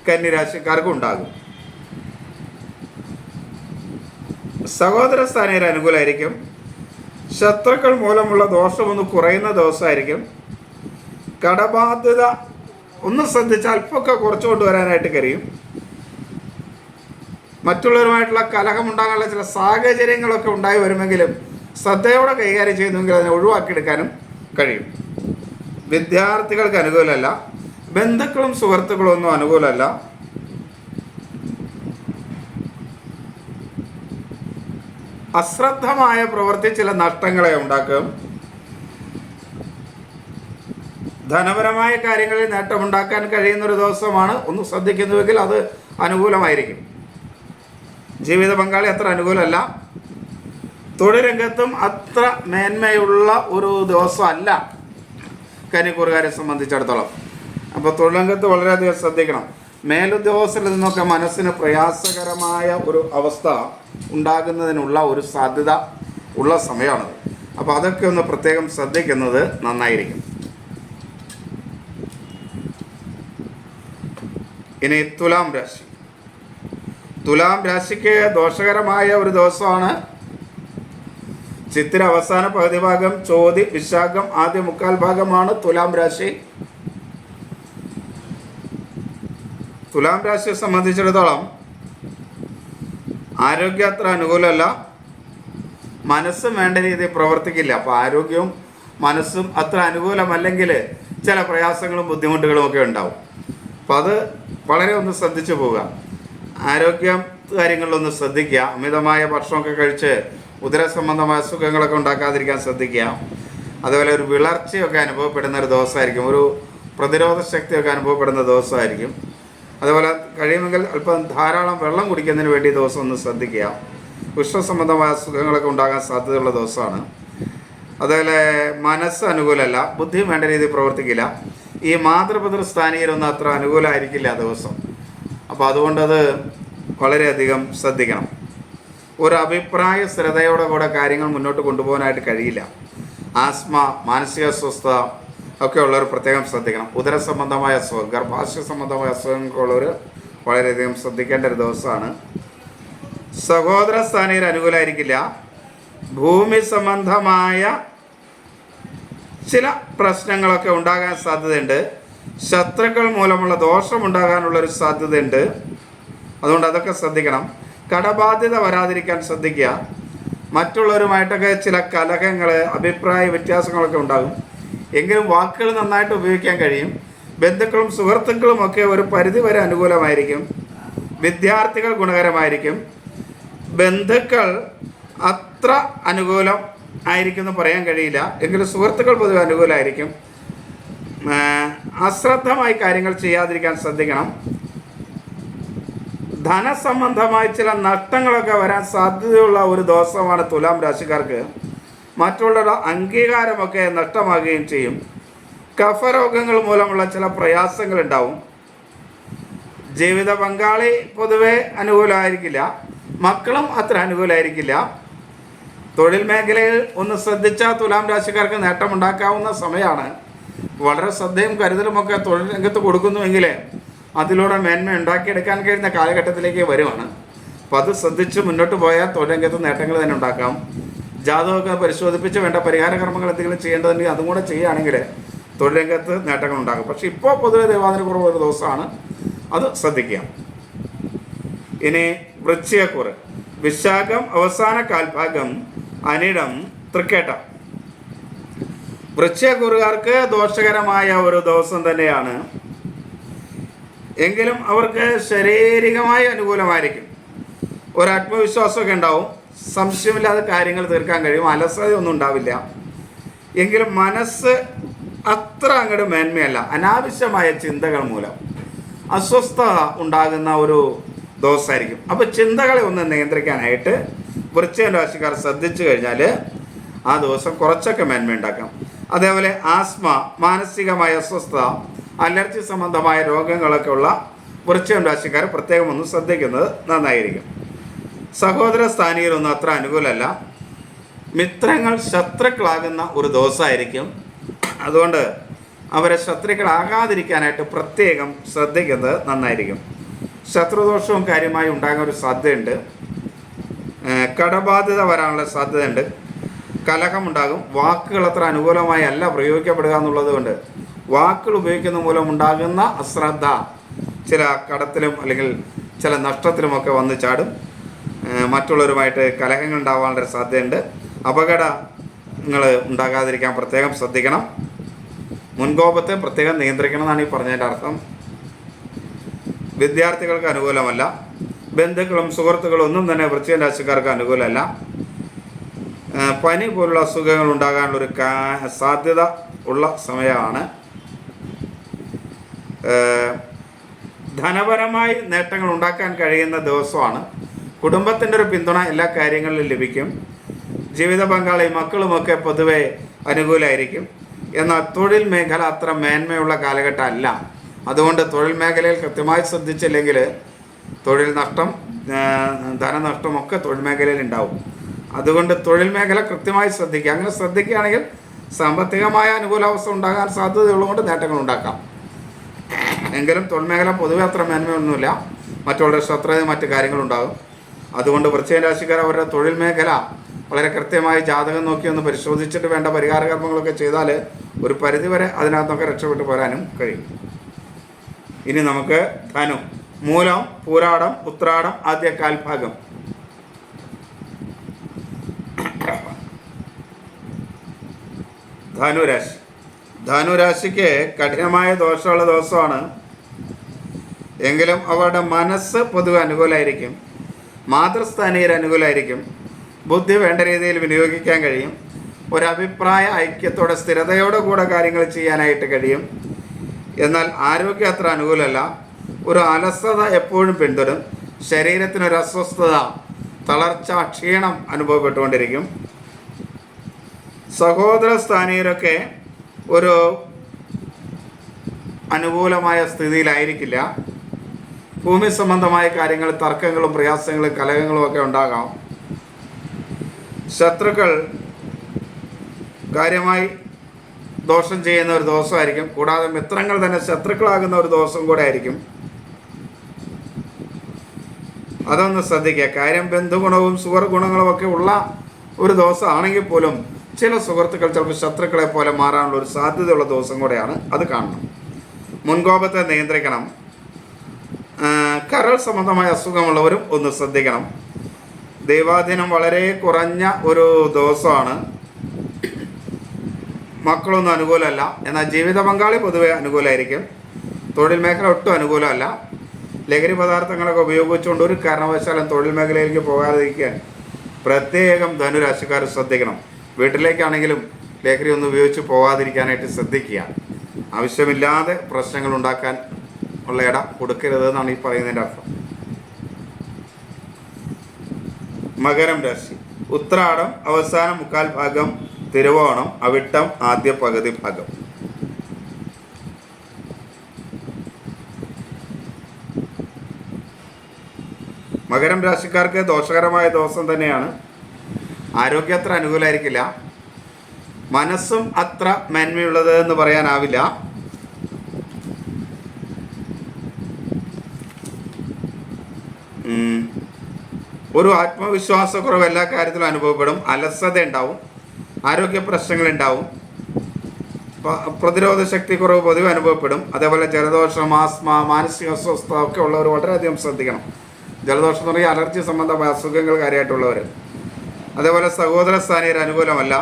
കന്നിരാശിക്കാർക്കും ഉണ്ടാകും. സഹോദര സ്ഥാനീയർ അനുകൂലമായിരിക്കും ശത്രുക്കൾ മൂലമുള്ള ദോഷമൊന്ന് കുറയുന്ന ദിവസമായിരിക്കും. കടബാധ്യത ഒന്ന് ശ്രദ്ധിച്ച് അല്പമൊക്കെ കുറച്ചു കൊണ്ടുവരാനായിട്ട് കഴിയും. മറ്റുള്ളവരുമായിട്ടുള്ള കലഹമുണ്ടാകാനുള്ള ചില സാഹചര്യങ്ങളൊക്കെ ഉണ്ടായി വരുമെങ്കിലും ശ്രദ്ധയോടെ കൈകാര്യം ചെയ്യുന്നുവെങ്കിൽ അതിനെ ഒഴിവാക്കിയെടുക്കാനും കഴിയും. വിദ്യാർത്ഥികൾക്ക് അനുകൂലമല്ല. ബന്ധുക്കളും സുഹൃത്തുക്കളും ഒന്നും അനുകൂലമല്ല. അശ്രദ്ധമായ പ്രവൃത്തി ചില നഷ്ടങ്ങളെ ഉണ്ടാക്കും. ധനപരമായ കാര്യങ്ങളിൽ നേട്ടമുണ്ടാക്കാൻ കഴിയുന്ന ഒരു ദിവസമാണ് ഒന്ന് ശ്രദ്ധിക്കുന്നുവെങ്കിൽ അത് അനുകൂലമായിരിക്കും. ജീവിത പങ്കാളി അത്ര അനുകൂലമല്ല. തൊഴിൽ രംഗത്തും അത്ര മേന്മയുള്ള ഒരു ദിവസമല്ല കന്നിക്കൂറുകാരെ സംബന്ധിച്ചിടത്തോളം. അപ്പോൾ തൊഴിൽ രംഗത്ത് വളരെയധികം ശ്രദ്ധിക്കണം. മേലുദ്യോഗസ്ഥരിൽ നിന്നൊക്കെ മനസ്സിന് പ്രയാസകരമായ ഒരു അവസ്ഥ ഉണ്ടാകുന്നതിനുള്ള ഒരു സാധ്യത ഉള്ള സമയമാണത്. അപ്പോൾ അതൊക്കെ ഒന്ന് പ്രത്യേകം ശ്രദ്ധിക്കുന്നത് നന്നായിരിക്കും. ഇനി തുലാം രാശി. തുലാം രാശിക്ക് ദോഷകരമായ ഒരു ദിവസമാണ് ചിത്തിര അവസാന പകുതി ഭാഗം ചോതി വിശാഖം ആദ്യ മുക്കാൽ ഭാഗമാണ് തുലാം രാശി. തുലാം രാശിയെ സംബന്ധിച്ചിടത്തോളം ആരോഗ്യം അത്ര അനുകൂലമല്ല. മനസ്സും വേണ്ട രീതിയിൽ പ്രവർത്തിക്കില്ല. അപ്പോൾ ആരോഗ്യവും മനസ്സും അത്ര അനുകൂലമല്ലെങ്കിൽ ചില പ്രയാസങ്ങളും ബുദ്ധിമുട്ടുകളും ഒക്കെ ഉണ്ടാവും. അപ്പോൾ അത് വളരെ ഒന്ന് ശ്രദ്ധിച്ചു പോവുക. ആരോഗ്യം കാര്യങ്ങളിലൊന്ന് ശ്രദ്ധിക്കുക. അമിതമായ ഭക്ഷണമൊക്കെ കഴിച്ച് ഉദര സംബന്ധമായ അസുഖങ്ങളൊക്കെ ഉണ്ടാക്കാതിരിക്കാൻ ശ്രദ്ധിക്കുക. അതുപോലെ ഒരു വിളർച്ചയൊക്കെ അനുഭവപ്പെടുന്ന ഒരു ദിവസമായിരിക്കും. ഒരു പ്രതിരോധ ശക്തിയൊക്കെ അനുഭവപ്പെടുന്ന ദിവസമായിരിക്കും. അതുപോലെ കഴിയുമെങ്കിൽ അല്പം ധാരാളം വെള്ളം കുടിക്കുന്നതിന് വേണ്ടി ദിവസം ഒന്ന് ശ്രദ്ധിക്കുക. ഉഷ്ണ സംബന്ധമായ അസുഖങ്ങളൊക്കെ ഉണ്ടാകാൻ സാധ്യതയുള്ള ദിവസമാണ്. അതുപോലെ മനസ്സ് അനുകൂലമല്ല. ബുദ്ധിയും വേണ്ട രീതിയിൽ പ്രവർത്തിക്കില്ല. ഈ മാതൃപിതൃ സ്ഥാനീയരൊന്നും അത്ര അനുകൂലമായിരിക്കില്ല ദിവസം. അപ്പോൾ അതുകൊണ്ടത് വളരെയധികം ശ്രദ്ധിക്കണം. ഒരു അഭിപ്രായ സ്ഥിരതയോടെ കൂടെ കാര്യങ്ങൾ മുന്നോട്ട് കൊണ്ടുപോകാനായിട്ട് കഴിയില്ല. ആസ്മ മാനസിക അസ്വസ്ഥത ഒക്കെ ഉള്ളവർ പ്രത്യേകം ശ്രദ്ധിക്കണം. ഉദര സംബന്ധമായ അസുഖം ഗർഭാശയ സംബന്ധമായ അസുഖങ്ങളുള്ളവർ വളരെയധികം ശ്രദ്ധിക്കേണ്ട ഒരു ദിവസമാണ്. സഹോദര സ്ഥാനീയർ അനുകൂലമായിരിക്കില്ല ഭൂമി സംബന്ധമായ ചില പ്രശ്നങ്ങളൊക്കെ ഉണ്ടാകാൻ സാധ്യതയുണ്ട്. ശത്രുക്കൾ മൂലമുള്ള ദോഷമുണ്ടാകാനുള്ള ഒരു സാധ്യതയുണ്ട്. അതുകൊണ്ട് അതൊക്കെ ശ്രദ്ധിക്കണം. കടബാധ്യത വരാതിരിക്കാൻ ശ്രദ്ധിക്കുക. മറ്റുള്ളവരുമായിട്ടൊക്കെ ചില കലഹങ്ങൾ അഭിപ്രായ വ്യത്യാസങ്ങളൊക്കെ ഉണ്ടാകും. എങ്കിലും വാക്കുകൾ നന്നായിട്ട് ഉപയോഗിക്കാൻ കഴിയും. ബന്ധുക്കളും സുഹൃത്തുക്കളും ഒക്കെ ഒരു പരിധിവരെ അനുകൂലമായിരിക്കും. വിദ്യാർത്ഥികൾ ഗുണകരമായിരിക്കും. ബന്ധുക്കൾ അത്ര അനുകൂലം ആയിരിക്കും എന്ന് പറയാൻ കഴിയില്ല. എങ്കിലും സുഹൃത്തുക്കൾ പൊതുവെ അനുകൂലമായിരിക്കും. അശ്രദ്ധമായി കാര്യങ്ങൾ ചെയ്യാതിരിക്കാൻ ശ്രദ്ധിക്കണം. ധനസംബന്ധമായി ചില നഷ്ടങ്ങളൊക്കെ വരാൻ സാധ്യതയുള്ള ഒരു ദിവസമാണ് തുലാം രാശിക്കാർക്ക്. മറ്റുള്ളവരുടെ അംഗീകാരമൊക്കെ നഷ്ടമാകുകയും ചെയ്യും. കഫരോഗങ്ങൾ മൂലമുള്ള ചില പ്രയാസങ്ങൾ ഉണ്ടാവും. ജീവിത പങ്കാളി പൊതുവെ അനുകൂലമായിരിക്കില്ല മക്കളും അത്ര അനുകൂലമായിരിക്കില്ല തൊഴിൽ മേഖലയിൽ ഒന്ന് ശ്രദ്ധിച്ചാൽ തുലാം രാശിക്കാർക്ക് നേട്ടമുണ്ടാക്കാവുന്ന സമയമാണ്. വളരെ ശ്രദ്ധയും കരുതലുമൊക്കെ തൊഴിൽ രംഗത്ത് കൊടുക്കുന്നുവെങ്കിൽ അതിലൂടെ മേന്മ ഉണ്ടാക്കിയെടുക്കാൻ കഴിയുന്ന കാലഘട്ടത്തിലേക്ക് വരുവാണ്. അപ്പോൾ അത് ശ്രദ്ധിച്ച് മുന്നോട്ട് പോയാൽ തൊഴിലംഗത്ത് നേട്ടങ്ങൾ തന്നെ ഉണ്ടാക്കാം. ജാതകമൊക്കെ പരിശോധിപ്പിച്ച് വേണ്ട പരിഹാര കർമ്മങ്ങൾ എന്തെങ്കിലും ചെയ്യേണ്ടതുണ്ടെങ്കിൽ അതും കൂടെ ചെയ്യുകയാണെങ്കിൽ തൊഴിലംഗത്ത് നേട്ടങ്ങൾ ഉണ്ടാകും. പക്ഷേ ഇപ്പോൾ പൊതുവെ ദൈവാദിന കുറവ് ഒരു ദിവസമാണ്. അത് ശ്രദ്ധിക്കുക. ഇനി വൃശ്ചികക്കുറ്. വിശാഖം അവസാന കാൽഭാഗം അനിടം തൃക്കേട്ട. വൃശ്ചികക്കുറുകാർക്ക് ദോഷകരമായ ഒരു ദിവസം തന്നെയാണ്. എങ്കിലും അവർക്ക് ശാരീരികമായി അനുകൂലമായിരിക്കും. ഒരു ആത്മവിശ്വാസമൊക്കെ ഉണ്ടാവും. സംശയമില്ലാതെ കാര്യങ്ങൾ തീർക്കാൻ കഴിയും. അലസതയൊന്നും ഉണ്ടാവില്ല. എങ്കിലും മനസ്സ് അത്ര അങ്ങോട്ട് മേന്മയല്ല. അനാവശ്യമായ ചിന്തകൾ മൂലം അസ്വസ്ഥത ഉണ്ടാകുന്ന ഒരു ദിവസമായിരിക്കും. അപ്പോൾ ചിന്തകളെ ഒന്ന് നിയന്ത്രിക്കാനായിട്ട് വൃശ്ചിക രാശിക്കാർ ശ്രദ്ധിച്ചു കഴിഞ്ഞാൽ ആ ദിവസം കുറച്ചൊക്കെ മേന്മ ഉണ്ടാക്കാം അതേപോലെ ആസ്മ മാനസികമായ അസ്വസ്ഥത അലർജി സംബന്ധമായ രോഗങ്ങളൊക്കെ ഉള്ള വൃശ്ചികം രാശിക്കാർ പ്രത്യേകം ഒന്ന് ശ്രദ്ധിക്കുന്നത് നന്നായിരിക്കും. സഹോദര സ്ഥാനീയരൊന്നും അത്ര അനുകൂലമല്ല. മിത്രങ്ങൾ ശത്രുക്കളാകുന്ന ഒരു ദിവസമായിരിക്കും. അതുകൊണ്ട് അവരെ ശത്രുക്കളാകാതിരിക്കാനായിട്ട് പ്രത്യേകം ശ്രദ്ധിക്കുന്നത് നന്നായിരിക്കും. ശത്രുദോഷവും കാര്യമായി ഉണ്ടാകാൻ ഒരു സാധ്യതയുണ്ട്. കടബാധ്യത വരാനുള്ള സാധ്യതയുണ്ട്. കലഹമുണ്ടാകും. വാക്കുകൾ അത്ര അനുകൂലമായി അല്ല പ്രയോഗിക്കപ്പെടുക എന്നുള്ളത് കൊണ്ട് വാക്കുകൾ ഉപയോഗിക്കുന്ന മൂലം ഉണ്ടാകുന്ന അശ്രദ്ധ ചില കടത്തിലും അല്ലെങ്കിൽ ചില നഷ്ടത്തിലുമൊക്കെ വന്ന് ചാടും. മറ്റുള്ളവരുമായിട്ട് കലഹങ്ങൾ ഉണ്ടാവാനുള്ള സാധ്യതയുണ്ട്. അപകടങ്ങൾ ഉണ്ടാകാതിരിക്കാൻ പ്രത്യേകം ശ്രദ്ധിക്കണം. മുൻകോപത്തെ പ്രത്യേകം നിയന്ത്രിക്കണം എന്നാണ് ഈ പറഞ്ഞതിന്റെ അർത്ഥം. വിദ്യാർത്ഥികൾക്ക് അനുകൂലമല്ല. ബന്ധുക്കളും സുഹൃത്തുക്കളും ഒന്നും തന്നെ വൃശ്ചിക രാശിക്കാർക്ക് അനുകൂലമല്ല. പനി പോലുള്ള അസുഖങ്ങൾ ഉണ്ടാകാനുള്ളൊരു സാധ്യത ഉള്ള സമയമാണ്. ധനപരമായി നേട്ടങ്ങൾ ഉണ്ടാക്കാൻ കഴിയുന്ന ദിവസമാണ്. കുടുംബത്തിന്റെ ഒരു പിന്തുണ എല്ലാ കാര്യങ്ങളിലും ലഭിക്കും. ജീവിത പങ്കാളി മക്കളുമൊക്കെ പൊതുവെ അനുകൂലമായിരിക്കും എന്നാൽ തൊഴിൽ മേഖല അത്ര മേന്മയുള്ള കാലഘട്ടം അല്ല അതുകൊണ്ട് തൊഴിൽ മേഖലയിൽ കൃത്യമായി ശ്രദ്ധിച്ചില്ലെങ്കിൽ തൊഴിൽ നഷ്ടം ധനനഷ്ടമൊക്കെ തൊഴിൽ മേഖലയിൽ ഉണ്ടാവും. അതുകൊണ്ട് തൊഴിൽ മേഖല കൃത്യമായി ശ്രദ്ധിക്കുക. അങ്ങനെ ശ്രദ്ധിക്കുകയാണെങ്കിൽ സാമ്പത്തികമായ അനുകൂലാവസ്ഥ ഉണ്ടാകാൻ സാധ്യതയുള്ളതുകൊണ്ട് നേട്ടങ്ങൾ ഉണ്ടാക്കാം. എങ്കിലും തൊഴിൽമേഖല പൊതുവെ അത്ര മേന്മയൊന്നുമില്ല. മറ്റുള്ളവരുടെ ശത്രുത മറ്റു കാര്യങ്ങളുണ്ടാകും. അതുകൊണ്ട് വൃശ്ചിക രാശിക്കാർ അവരുടെ തൊഴിൽ മേഖല വളരെ കൃത്യമായി ജാതകം നോക്കി ഒന്ന് പരിശോധിച്ചിട്ട് വേണ്ട പരിഹാര കർമ്മങ്ങളൊക്കെ ചെയ്താൽ ഒരു പരിധിവരെ അതിനകത്തൊക്കെ രക്ഷപ്പെട്ടു പോരാനും കഴിയും. ഇനി നമുക്ക് ധനു മൂലം പൂരാടം ഉത്രാടം ആദ്യ കാൽഭാഗം. ധനുരാശി. ധനുരാശിക്ക് കഠിനമായ ദോഷമുള്ള ദിവസമാണ് എങ്കിലും അവരുടെ മനസ്സ് പൊതുവെ അനുകൂലമായിരിക്കും മാതൃസ്ഥാനീയർ അനുകൂലമായിരിക്കും ബുദ്ധി വേണ്ട രീതിയിൽ വിനിയോഗിക്കാൻ കഴിയും. ഒരഭിപ്രായ ഐക്യത്തോടെ സ്ഥിരതയോടെ കൂടെ കാര്യങ്ങൾ ചെയ്യാനായിട്ട് കഴിയും. എന്നാൽ ആരോഗ്യം അത്ര അനുകൂലമല്ല. ഒരു അലസത എപ്പോഴും പിന്തുടരും. ശരീരത്തിനൊരു അസ്വസ്ഥത തളർച്ച ക്ഷീണം അനുഭവപ്പെട്ടുകൊണ്ടിരിക്കും. സഹോദര സ്ഥാനീയരൊക്കെ ഒരു അനുകൂലമായ സ്ഥിതിയിലായിരിക്കില്ല. ഭൂമി സംബന്ധമായ കാര്യങ്ങൾ തർക്കങ്ങളും പ്രയാസങ്ങളും കലഹങ്ങളും ഒക്കെ ഉണ്ടാകാം. ശത്രുക്കൾ കാര്യമായി ദോഷം ചെയ്യുന്ന ഒരു ദോഷമായിരിക്കും കൂടാതെ മിത്രങ്ങൾ തന്നെ ശത്രുക്കളാകുന്ന ഒരു ദോഷം കൂടെ ആയിരിക്കും. അതൊന്ന് ശ്രദ്ധിക്കുക. കാര്യം ബന്ധുഗുണവും സുഹൃഗുണങ്ങളും ഒക്കെ ഉള്ള ഒരു ദിവസമാണെങ്കിൽ പോലും ചില സുഹൃത്തുക്കൾ ചിലപ്പോൾ ശത്രുക്കളെ പോലെ മാറാനുള്ള ഒരു സാധ്യതയുള്ള ദിവസം കൂടെയാണ് അത് കാണണം മുൻകോപത്തെ നിയന്ത്രിക്കണം. കരൾ സംബന്ധമായ അസുഖമുള്ളവരും ഒന്ന് ശ്രദ്ധിക്കണം. ദൈവാധീനം വളരെ കുറഞ്ഞ ഒരു ദിവസമാണ്. മക്കളൊന്നും അനുകൂലമല്ല. എന്നാൽ ജീവിത പങ്കാളി പൊതുവെ അനുകൂലമായിരിക്കും. തൊഴിൽ മേഖല ഒട്ടും അനുകൂലമല്ല. ലഹരി പദാർത്ഥങ്ങളൊക്കെ ഉപയോഗിച്ചുകൊണ്ട് ഒരു കാരണവശാലും തൊഴിൽ മേഖലയിലേക്ക് പോകാതിരിക്കാൻ പ്രത്യേകം ധനുരാശിക്കാർ ശ്രദ്ധിക്കണം. വീട്ടിലേക്കാണെങ്കിലും ലഹരി ഒന്നും ഉപയോഗിച്ച് പോകാതിരിക്കാനായിട്ട് ശ്രദ്ധിക്കുക. ആവശ്യമില്ലാതെ പ്രശ്നങ്ങൾ ഉണ്ടാക്കാൻ ഉള്ള ഇട കൊടുക്കരുത് എന്നാണ് ഈ പറയുന്നതിന്റെ അർത്ഥം. മകരം രാശി. ഉത്രാടം അവസാന മുക്കാൽ ഭാഗം തിരുവോണം അവിട്ടം ആദ്യ പകുതി ഭാഗം. മകരം രാശിക്കാർക്ക് ദോഷകരമായ ദിവസം തന്നെയാണ്. ആരോഗ്യം അത്ര അനുകൂലമായിരിക്കില്ല മനസ്സും അത്ര മേന്മയുള്ളത് എന്ന് പറയാനാവില്ല. ഒരു ആത്മവിശ്വാസക്കുറവ് എല്ലാ കാര്യത്തിലും അനുഭവപ്പെടും. അലസത ഉണ്ടാവും ആരോഗ്യ പ്രശ്നങ്ങൾ ഉണ്ടാവും പ്രതിരോധ ശക്തി കുറവ് പൊതുവെ അനുഭവപ്പെടും. അതേപോലെ ജലദോഷം ആസ്മ മാനസിക അസ്വസ്ഥ ഒക്കെ ഉള്ളവർ വളരെയധികം ശ്രദ്ധിക്കണം. ജലദോഷം എന്ന് പറഞ്ഞാൽ അലർജി സംബന്ധമായ അസുഖങ്ങൾ കാര്യമായിട്ടുള്ളവർ അതേപോലെ സഹോദര സ്ഥാനീയർ അനുകൂലമല്ല.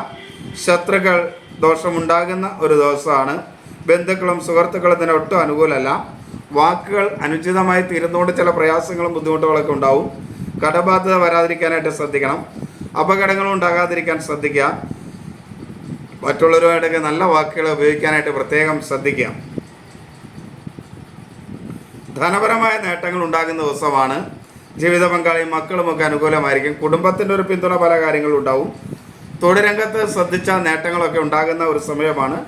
ശത്രുക്കൾ ദോഷമുണ്ടാകുന്ന ഒരു ദിവസമാണ്. ബന്ധുക്കളും സുഹൃത്തുക്കളും തന്നെ ഒട്ടും അനുകൂലമല്ല. വാക്കുകൾ അനുചിതമായി തീരുന്നതുകൊണ്ട് ചില പ്രയാസങ്ങളും ബുദ്ധിമുട്ടുകളൊക്കെ ഉണ്ടാവും. കടബാധ്യത വരാതിരിക്കാനായിട്ട് ശ്രദ്ധിക്കണം. അപകടങ്ങളും ഉണ്ടാകാതിരിക്കാൻ ശ്രദ്ധിക്കുക. മറ്റുള്ളവരുമായിട്ടൊക്കെ നല്ല വാക്കുകൾ ഉപയോഗിക്കാനായിട്ട് പ്രത്യേകം ശ്രദ്ധിക്കുക. ധനപരമായ നേട്ടങ്ങൾ ഉണ്ടാകുന്ന ദിവസമാണ്. ജീവിത പങ്കാളിയും മക്കളുമൊക്കെ അനുകൂലമായിരിക്കും. കുടുംബത്തിന്റെ ഒരു പിന്തുണ പല കാര്യങ്ങളും ഉണ്ടാവും. തൊഴിലംഗത്ത് ശ്രദ്ധിച്ച നേട്ടങ്ങളൊക്കെ ഉണ്ടാകുന്ന ഒരു സമയമാണ്.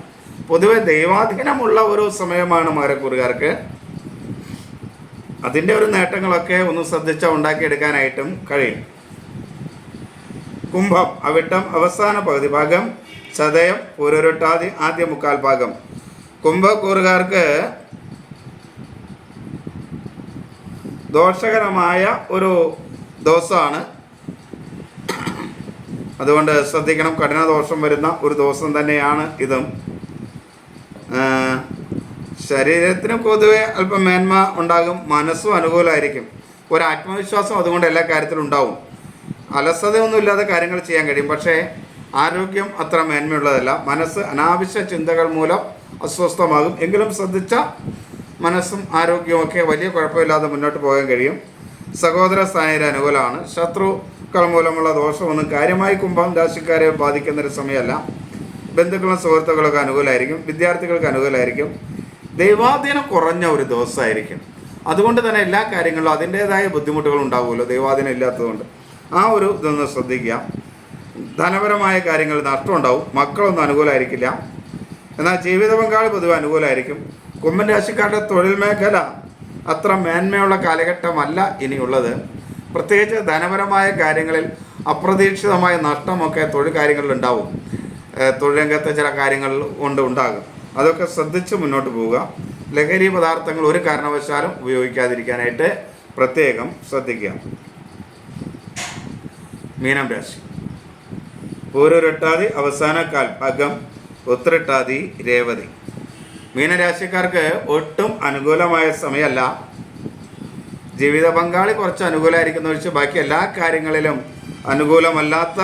പൊതുവെ ദൈവാധീനമുള്ള ഒരു സമയമാണ് മകരക്കൂറുകാർക്ക് അതിന്റെ ഒരു നേട്ടങ്ങളൊക്കെ ഒന്ന് ശ്രദ്ധിച്ച ഉണ്ടാക്കിയെടുക്കാനായിട്ടും കഴിയും. കുംഭം അവിട്ടം അവസാന പകുതി ഭാഗം ചതയം പൂരൊരുട്ടാതി ആദ്യ മുക്കാൽ ഭാഗം. കുംഭക്കൂറുകാർക്ക് ദോഷകരമായ ഒരു ദിവസമാണ്. അതുകൊണ്ട് ശ്രദ്ധിക്കണം കഠിന ദോഷം വരുന്ന ഒരു ദിവസം തന്നെയാണ് ഇതും. ശരീരത്തിന് പൊതുവെ അല്പം മേന്മ ഉണ്ടാകും മനസ്സും അനുകൂലമായിരിക്കും. ഒരു ആത്മവിശ്വാസം അതുകൊണ്ട് എല്ലാ കാര്യത്തിലും ഉണ്ടാവും. അലസതയൊന്നുമില്ലാതെ കാര്യങ്ങൾ ചെയ്യാൻ കഴിയും. പക്ഷേ ആരോഗ്യം അത്ര മേന്മയുള്ളതല്ല. മനസ്സ് അനാവശ്യ ചിന്തകൾ മൂലം അസ്വസ്ഥമാകും. എങ്കിലും ശ്രദ്ധിച്ച മനസ്സും ആരോഗ്യവും ഒക്കെ വലിയ കുഴപ്പമില്ലാതെ മുന്നോട്ട് പോകാൻ കഴിയും. സഹോദര സ്ഥാനീയർ അനുകൂലമാണ്. ശത്രുക്കൾ മൂലമുള്ള ദോഷമൊന്നും കാര്യമായി കുംഭം രാശിക്കാരെ ബാധിക്കുന്നൊരു സമയമല്ല. ബന്ധുക്കളും സുഹൃത്തുക്കളൊക്കെ അനുകൂലമായിരിക്കും. വിദ്യാർത്ഥികൾക്ക് അനുകൂലമായിരിക്കും. ദൈവാധീനം കുറഞ്ഞ ഒരു ദിവസമായിരിക്കും. അതുകൊണ്ട് തന്നെ എല്ലാ കാര്യങ്ങളിലും അതിന്റേതായ ബുദ്ധിമുട്ടുകൾ ഉണ്ടാവുമല്ലോ ദൈവാധീനം ഇല്ലാത്തതുകൊണ്ട്. ആ ഒരു ഇതൊന്ന് ശ്രദ്ധിക്കുക. ധനപരമായ കാര്യങ്ങൾ നഷ്ടം ഉണ്ടാവും മക്കളൊന്നും അനുകൂലമായിരിക്കില്ല. എന്നാൽ ജീവിത പങ്കാളി പൊതുവെ അനുകൂലമായിരിക്കും. കുമ്മൻ രാശിക്കാരുടെ തൊഴിൽ മേഖല അത്ര മേന്മയുള്ള കാലഘട്ടമല്ല ഇനിയുള്ളത്. പ്രത്യേകിച്ച് ധനപരമായ കാര്യങ്ങളിൽ അപ്രതീക്ഷിതമായ നഷ്ടമൊക്കെ തൊഴിൽ കാര്യങ്ങളിൽ ഉണ്ടാവും തൊഴിൽ രംഗത്തെ ചില കാര്യങ്ങൾ കൊണ്ട് ഉണ്ടാകും. അതൊക്കെ ശ്രദ്ധിച്ച് മുന്നോട്ട് പോവുക. ലഹരി പദാർത്ഥങ്ങൾ ഒരു കാരണവശാലും ഉപയോഗിക്കാതിരിക്കാനായിട്ട് പ്രത്യേകം ശ്രദ്ധിക്കുക. മീനം രാശി. പൂരൊരട്ടാതി അവസാന അകം ഉത്രട്ടാതി രേവതി. മീനരാശിക്കാർക്ക് ഒട്ടും അനുകൂലമായ സമയമല്ല. ജീവിത പങ്കാളി കുറച്ച് അനുകൂലമായിരിക്കുന്ന ഒഴിച്ച് ബാക്കി എല്ലാ കാര്യങ്ങളിലും അനുകൂലമല്ലാത്ത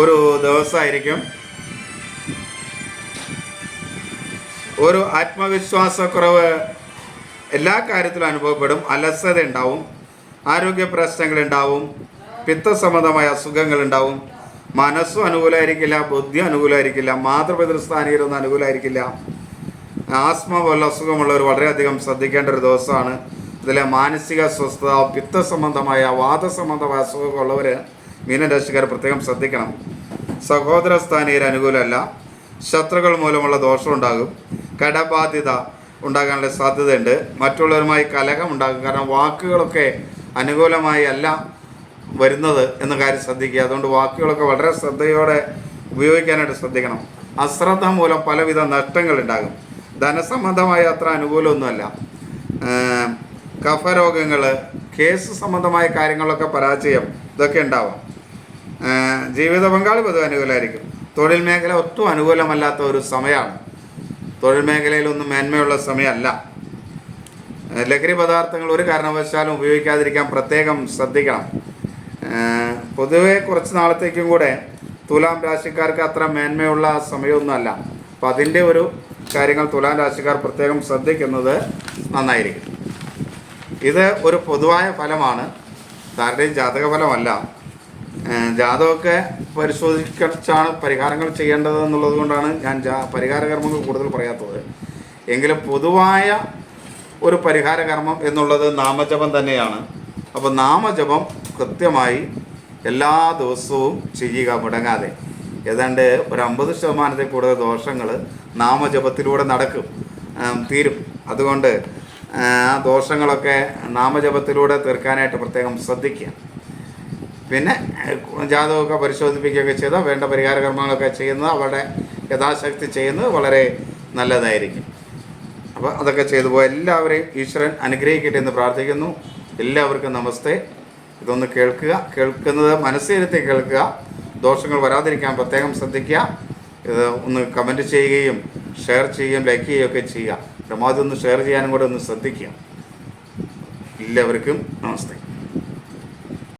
ഒരു ദിവസമായിരിക്കും. ഒരു ആത്മവിശ്വാസക്കുറവ് എല്ലാ കാര്യത്തിലും അനുഭവപ്പെടും അലസത ഉണ്ടാവും ആരോഗ്യ പ്രശ്നങ്ങൾ ഉണ്ടാവും പിത്തസംബന്ധമായ അസുഖങ്ങൾ ഉണ്ടാവും മനസ്സും അനുകൂലമായിരിക്കില്ല ബുദ്ധി അനുകൂലമായിരിക്കില്ല മാതൃപിതൃസ്ഥാനീയരൊന്നും അനുകൂലമായിരിക്കില്ല. ആസ്മ പോലുള്ള അസുഖമുള്ളവർ വളരെയധികം ശ്രദ്ധിക്കേണ്ട ഒരു ദിവസമാണ്. ഇതിലെ മാനസിക സ്വസ്ഥത പിത്തസംബന്ധമായ വാദസംബന്ധമായ അസുഖമുള്ളവർ മീനരാശിക്കാർ പ്രത്യേകം ശ്രദ്ധിക്കണം. സഹോദര സ്ഥാനീയർ അനുകൂലമല്ല. ശത്രുക്കൾ മൂലമുള്ള ദോഷം ഉണ്ടാകും കടബാധ്യത ഉണ്ടാകാനുള്ള സാധ്യതയുണ്ട്. മറ്റുള്ളവരുമായി കലഹം ഉണ്ടാകും. കാരണം വാക്കുകളൊക്കെ അനുകൂലമായി അല്ല വരുന്നത് എന്ന കാര്യം ശ്രദ്ധിക്കുക. അതുകൊണ്ട് വാക്കുകളൊക്കെ വളരെ ശ്രദ്ധയോടെ ഉപയോഗിക്കാനായിട്ട് ശ്രദ്ധിക്കണം. അശ്രദ്ധ മൂലം പലവിധ നഷ്ടങ്ങൾ ഉണ്ടാകും. ധനസംബന്ധമായ അത്ര അനുകൂലമൊന്നുമല്ല. കഫരോഗങ്ങൾ കേസ് സംബന്ധമായ കാര്യങ്ങളൊക്കെ പരാജയം ഇതൊക്കെ ഉണ്ടാവാം. ജീവിത പങ്കാളി പൊതുവെ അനുകൂലമായിരിക്കും. തൊഴിൽ മേഖല ഒട്ടും അനുകൂലമല്ലാത്ത ഒരു സമയമാണ്. തൊഴിൽ മേഖലയിലൊന്നും മേന്മയുള്ള സമയമല്ല. ലഹരി പദാർത്ഥങ്ങൾ ഒരു കാരണവശാലും ഉപയോഗിക്കാതിരിക്കാൻ പ്രത്യേകം ശ്രദ്ധിക്കണം. പൊതുവെ കുറച്ച് നാളത്തേക്കും കൂടെ തുലാം രാശിക്കാർക്ക് അത്ര മേന്മയുള്ള സമയമൊന്നുമല്ല. അപ്പം അതിന്റെ ഒരു കാര്യങ്ങൾ തുലാം രാശിക്കാർ പ്രത്യേകം ശ്രദ്ധിക്കുന്നത് നന്നായിരിക്കും. ഇത് ഒരു പൊതുവായ ഫലമാണ്. ധാരണയും ജാതക ഫലമല്ല ഏഹ് ജാതകമൊക്കെ പരിശോധിച്ചാണ് പരിഹാരങ്ങൾ ചെയ്യേണ്ടത് എന്നുള്ളത് കൊണ്ടാണ് ഞാൻ ജാ പരിഹാര കർമ്മങ്ങൾ കൂടുതൽ പറയാത്തത്. എങ്കിലും പൊതുവായ ഒരു പരിഹാര കർമ്മം എന്നുള്ളത് നാമജപം തന്നെയാണ്. അപ്പോൾ നാമജപം കൃത്യമായി എല്ലാ ദിവസവും ചെയ്യുക മുടങ്ങാതെ. ഏതാണ്ട് ഒരു അമ്പത് ശതമാനത്തിൽ കൂടുതൽ ദോഷങ്ങൾ നാമജപത്തിലൂടെ നടക്കും തീരും. അതുകൊണ്ട് ആ ദോഷങ്ങളൊക്കെ നാമജപത്തിലൂടെ തീർക്കാനായിട്ട് പ്രത്യേകം ശ്രദ്ധിക്കുക. പിന്നെ ജാതകമൊക്കെ പരിശോധിപ്പിക്കുകയൊക്കെ ചെയ്താൽ വേണ്ട പരിഹാര കർമ്മങ്ങളൊക്കെ ചെയ്യുന്നത് അവരുടെ യഥാശക്തി ചെയ്യുന്നത് വളരെ നല്ലതായിരിക്കും. അപ്പോൾ അതൊക്കെ ചെയ്തു പോയി എല്ലാവരെയും ഈശ്വരൻ അനുഗ്രഹിക്കട്ടെ എന്ന് പ്രാർത്ഥിക്കുന്നു. എല്ലാവർക്കും നമസ്തേ. ഇതൊന്ന് കേൾക്കുക. കേൾക്കുന്നത് മനസ്സിരുത്തി കേൾക്കുക. ദോഷങ്ങൾ വരാതിരിക്കാൻ പ്രത്യേകം ശ്രദ്ധിക്കുക. ഇത് ഒന്ന് കമന്റ് ചെയ്യുകയും ഷെയർ ചെയ്യുകയും ലൈക്ക് ചെയ്യുകയൊക്കെ ചെയ്യുക. പരമാവധി ഒന്ന് ഷെയർ ചെയ്യാനും കൂടെ ഒന്ന് ശ്രദ്ധിക്കുക. എല്ലാവർക്കും നമസ്തേ.